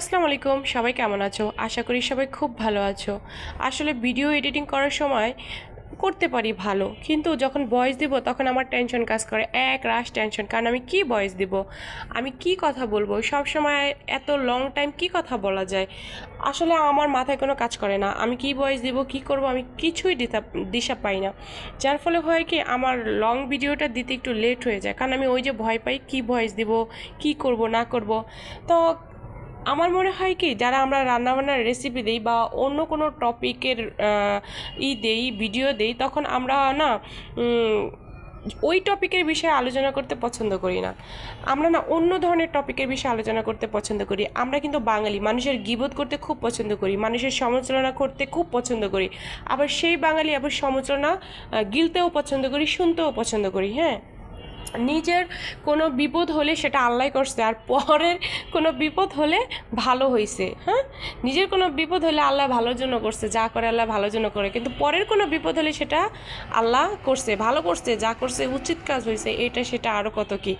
আসসালামু আলাইকুম, সবাই কেমন আছো? আশা করি সবাই খুব ভালো আছো। আসলে ভিডিও এডিটিং করার সময় করতে পারি ভালো, কিন্তু যখন ভয়েস দিব তখন আমার টেনশন কাজ করে, এক রাশ টেনশন কারণ আমি কি ভয়েস দিব? আমি কি কথা বলব? সব সময় এত লং টাইম কি কথা বলা যায়? আসলে আমার মাথায় কোনো কাজ করে না। আমি কি ভয়েস দিব, কি করব, আমি কিছুই দিতা, দিশা পাই না। যার ফলে হয় কি, আমার লং ভিডিওটা দিতে একটু লেট হয়ে যায়। কারণ আমি ওই যে ভয় পাই, কি ভয়েস দিব, কি করব, না করব। তো আমার মনে হয় কি, যারা আমরা রান্নাবান্নার রেসিপি দিই বা অন্য কোনো টপিকের ই দেই ভিডিও দেই, তখন আমরা না ওই টপিকের বিষয়ে আলোচনা করতে পছন্দ করি না। আমরা না অন্য ধরনের টপিকের বিষয়ে আলোচনা করতে পছন্দ করি। আমরা কিন্তু বাঙালি, মানুষের গিবোধ করতে খুব পছন্দ করি, মানুষের সমালোচনা করতে খুব পছন্দ করি। আবার সেই বাঙালি আবার সমালোচনা গিলতেও পছন্দ করি, শুনতেও পছন্দ করি হ্যাঁ? নিজের কোনো বিপদ হলে সেটা আল্লাহ করছে, আর পরের কোনো বিপদ হলে ভালো হয়েছে হ্যাঁ? নিজের কোনো বিপদ হলে আল্লাহ ভালোর জন্য করছে, যা করে আল্লাহ ভালোর জন্য করে, কিন্তু পরের কোনো বিপদ হলে সেটা আল্লাহ করছে, ভালো করছে, যা করছে, উচিত কাজ হয়েছে এটা সেটা আরও কত কি?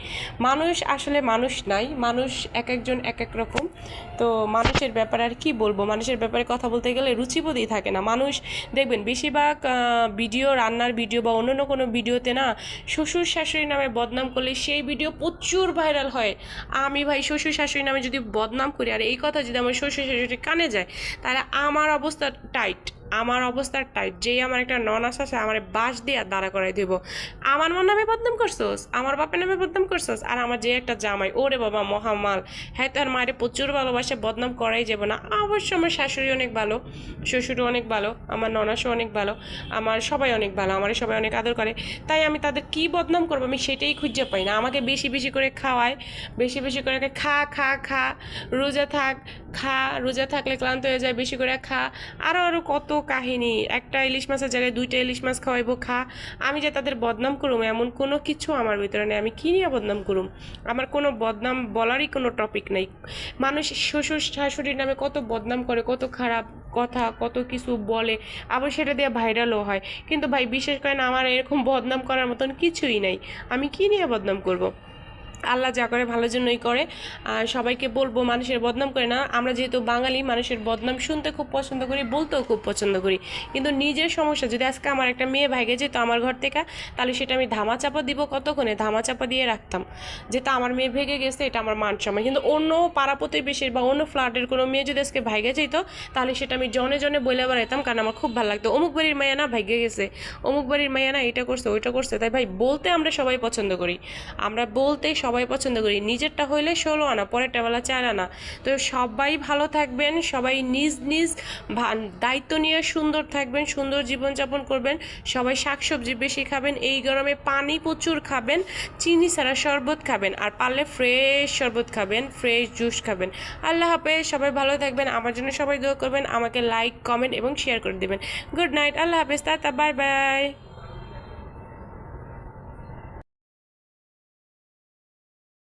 মানুষ আসলে মানুষ নাই, মানুষ এক একজন এক এক রকম, তো মানুষের ব্যাপারে আর কি বলব? মানুষের ব্যাপারে কথা বলতে গেলে রুচিবোধই থাকে না। মানুষ, দেখবেন, বেশিরভাগ ভিডিও রান্নার ভিডিও বা অন্য কোনো ভিডিওতে না, শ্বশুর শাশুড়ি নামে বদনাম করলে সেই ভিডিও প্রচুর ভাইরাল হয়। আমি ভাই শ্বশুর শাশুড়ি নামে যদি বদনাম করি, আর এই কথা যদি আমার শ্বশুর শাশুড়ি কানে যায়, তাহলে আমার অবস্থা টাইট আমার অবস্থা টাইট যেই আমার একটা ননাস আছে আমার বাস দিয়ে দাঁড়া করাই দিব। আমার মন নামে বদনাম করছোস? আমার বাপের নামে বদনাম করছোস? আর আমার যে একটা জামাই, ওরে বাবা, মহামাল। হ্যাঁ তার মায়ের প্রচুর ভালোবাসে, বদনাম করাই যাবে না। অবশ্য আমার শাশুড়ি অনেক ভালো, শ্বশুরও অনেক ভালো, আমার ননাসও অনেক ভালো, আমার সবাই অনেক ভালো, আমার সবাই অনেক আদর করে। তাই আমি তাদের কি বদনাম করব আমি সেটাই খুঁজে পাই না। আমাকে বেশি বেশি করে খাওয়ায়, বেশি বেশি করে খা খা খা, রোজা থাক, খা, রোজা থাকলে ক্লান্ত হয়ে যায়, বেশি করে খা। আরও আরও কত কাহিনী, একটা ইলিশ মাছের জায়গায় দুইটা ইলিশ মাছ খাওয়াইবো, খা। আমি যে তাদের বদনাম করুম, এমন কোনো কিছু আমার ভিতরে নেই। আমি কী নিয়ে বদনাম করুম? আমার কোনো বদনাম বলারই কোনো টপিক নেই। মানুষ শ্বশুর শাশুড়ির নামে কত বদনাম করে, কত খারাপ কথা, কত কিছু বলে, আবার সেটা দিয়ে ভাইরালও হয়। কিন্তু ভাই, বিশেষ করে আমার এরকম বদনাম করার মতন কিছুই নাই। আমি কী নিয়ে বদনাম করব? আল্লাহ যা করে ভালোর জন্যই করে। আর সবাইকে বলব, মানুষের বদনাম করে না। আমরা যেহেতু বাঙালি, মানুষের বদনাম শুনতে খুব পছন্দ করি, বলতেও খুব পছন্দ করি। কিন্তু নিজের সমস্যা, যদি আজকে আমার একটা মেয়ে ভাগে যেত আমার ঘর থেকে, তাহলে সেটা আমি ধামা চাপা দিব কতক্ষণে? ধামা চাপা দিয়ে রাখতাম। যেটা আমার মেয়ে ভেগে গেছে, এটা আমার মান সম্মান। কিন্তু অন্য পাড়া প্রতিবেশীর বা অন্য ফ্ল্যাটের কোনো মেয়ে যদি আজকে ভাইগে যেত, তাহলে সেটা আমি জনে জনে বলে বেড়াইতাম, কারণ আমার খুব ভালো লাগতো। অমুক বাড়ির মাইয়া না ভাইগে গেছে, অমুক বাড়ির মাইয়া না এটা করছে, ওইটা করছে। তাই ভাই, বলতে আমরা সবাই পছন্দ করি। আমরা বলতে সবাই পছন্দ করি। নিজেরটা হইলে ষোলো আনা, পরেরটা বেলা চার আনা। তো সবাই ভালো থাকবেন, সবাই নিজ নিজ দায়িত্ব নিয়ে সুন্দর থাকবেন, সুন্দর জীবনযাপন করবেন। সবাই শাকসবজি বেশি খাবেন, এই গরমে পানি প্রচুর খাবেন, চিনি ছাড়া শরবত খাবেন, আর পারলে ফ্রেশ শরবত খাবেন, ফ্রেশ জুস খাবেন। আল্লাহ হাফেজ, সবাই ভালো থাকবেন, আমার জন্য সবাই দোয়া করবেন, আমাকে লাইক, কমেন্ট এবং শেয়ার করে দেবেন। গুড নাইট, আল্লাহ হাফেজ, টাটা, বাই বাই।